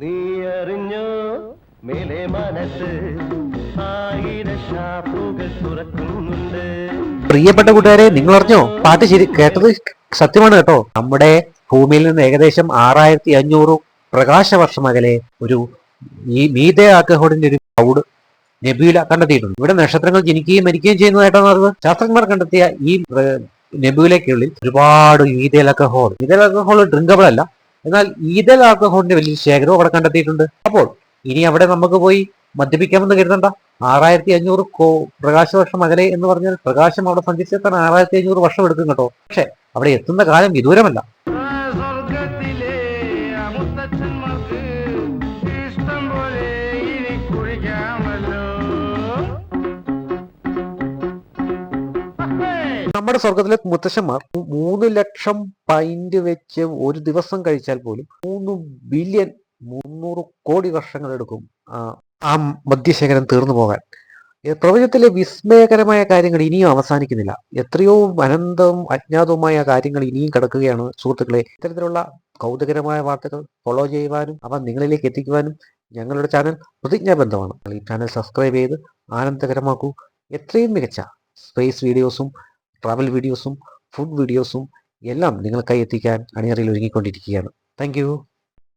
നീ അറിഞ്ഞോ മേലെ മനസ്സ് പ്രിയപ്പെട്ട കൂട്ടുകാരെ നിങ്ങൾ അറിഞ്ഞോ പാട്ട് ശരി കേട്ടത് സത്യമാണ് കേട്ടോ. നമ്മുടെ ഭൂമിയിൽ നിന്ന് ഏകദേശം ആറായിരത്തി അഞ്ഞൂറ് പ്രകാശ വർഷം അകലെ ഒരു ഈ മീതെ ആക്കഹോഡിന്റെ ഒരു ക്ലൗഡ് നെബുല കണ്ടെത്തിയിട്ടുണ്ട്. ഇവിടെ നക്ഷത്രങ്ങൾ ജനിക്കുകയും മരിക്കുകയും ചെയ്യുന്നതായിട്ടാണ് അറിവ്. ശാസ്ത്രജ്ഞർ കണ്ടെത്തിയ ഈ നെബുലയ്ക്കുള്ളിൽ ഒരുപാട് ethanol ethanol drinkable അല്ല. എന്നാൽ ഈതൽ ആൽക്കഹോളിന്റെ വലിയ ശേഖരവും അവിടെ കണ്ടെത്തിയിട്ടുണ്ട്. അപ്പോൾ ഇനി അവിടെ നമുക്ക് പോയി മദ്യപിക്കാമെന്ന് കരുതണ്ട. ആറായിരത്തി അഞ്ഞൂറ് കോ പ്രകാശ വർഷം അകലെ എന്ന് പറഞ്ഞാൽ പ്രകാശം അവിടെ സഞ്ചരിച്ചെത്താൻ ആറായിരത്തി അഞ്ഞൂറ് വർഷം എടുക്കും കേട്ടോ. പക്ഷെ അവിടെ എത്തുന്ന കാലം വിദൂരമല്ല. നമ്മുടെ സ്വർഗത്തിലെ മുത്തശ്ശന്മാർ മൂന്ന് ലക്ഷം പൈന്റ് വെച്ച് ഒരു ദിവസം കഴിച്ചാൽ പോലും മൂന്ന് ബില്യൺ മുന്നൂറ് കോടി വർഷങ്ങൾ എടുക്കും ആ മദ്യശേഖരം തീർന്നു പോകാൻ. പ്രപഞ്ചത്തിലെ വിസ്മയകരമായ കാര്യങ്ങൾ ഇനിയും അവസാനിക്കുന്നില്ല. എത്രയോ അനന്തവും അജ്ഞാതവുമായ കാര്യങ്ങൾ ഇനിയും കിടക്കുകയാണ് സുഹൃത്തുക്കളെ. ഇത്തരത്തിലുള്ള കൗതുകരമായ വാർത്തകൾ ഫോളോ ചെയ്യുവാനും അവ നിങ്ങളിലേക്ക് എത്തിക്കുവാനും ഞങ്ങളുടെ ചാനൽ പ്രതിജ്ഞാബന്ധമാണ് ഈ ചാനൽ സബ്സ്ക്രൈബ് ചെയ്ത് ആനന്ദകരമാക്കൂ. എത്രയും മികച്ച സ്പേസ് വീഡിയോസും ട്രാവൽ വീഡിയോസും ഫുഡ് വീഡിയോസും എല്ലാം നിങ്ങൾക്കായി എത്തിക്കാൻ അണിയറയിൽ ഒരുങ്ങിക്കൊണ്ടിരിക്കുകയാണ്. താങ്ക്